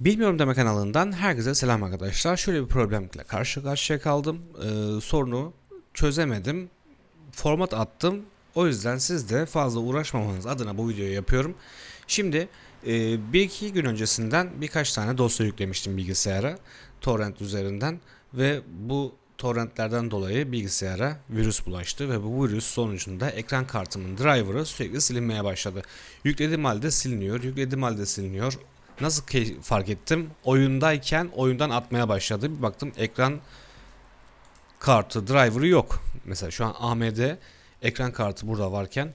Bilmiyorum deme kanalından herkese selam arkadaşlar. Şöyle bir problemle karşı karşıya kaldım. Ee, sorunu çözemedim. Format attım. O yüzden siz de fazla uğraşmamanız adına bu videoyu yapıyorum. Şimdi e, bir iki gün öncesinden birkaç tane dosya yüklemiştim bilgisayara. Torrent üzerinden ve bu torrentlerden dolayı bilgisayara virüs bulaştı ve bu virüs sonucunda ekran kartımın driver'ı sürekli silinmeye başladı. Yüklediğim halde siliniyor, yüklediğim halde siliniyor. Nasıl fark ettim? Oyundayken oyundan atmaya başladı. Bir baktım ekran kartı, driver'ı yok. Mesela şu an AMD ekran kartı burada varken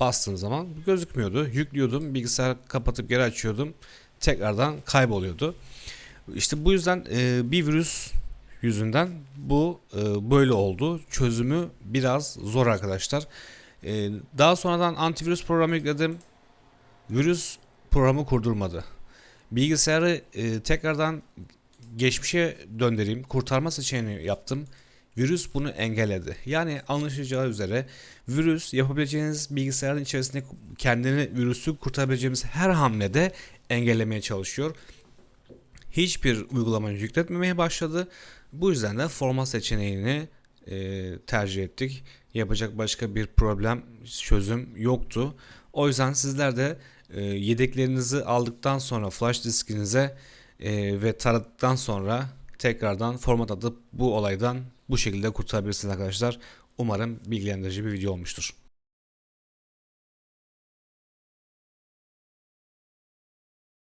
bastığım zaman gözükmüyordu. Yüklüyordum, bilgisayar kapatıp geri açıyordum. Tekrardan kayboluyordu. İşte bu yüzden e, bir virüs yüzünden bu e, böyle oldu. Çözümü biraz zor arkadaşlar. E, daha sonradan antivirüs programı yükledim. Virüs programı kurdurmadı. Bilgisayarı e, tekrardan geçmişe döndüreyim. Kurtarma seçeneğini yaptım. Virüs bunu engelledi. Yani anlaşılacağı üzere virüs yapabileceğiniz bilgisayarın içerisinde kendini virüsü kurtarabileceğimiz her hamlede engellemeye çalışıyor. Hiçbir uygulamayı yükletmemeye başladı. Bu yüzden de format seçeneğini e, tercih ettik. Yapacak başka bir problem çözüm yoktu. O yüzden sizler de e, yedeklerinizi aldıktan sonra flash diskinize e, ve taradıktan sonra tekrardan format atıp bu olaydan bu şekilde kurtarabilirsiniz arkadaşlar. Umarım bilgilendirici bir video olmuştur.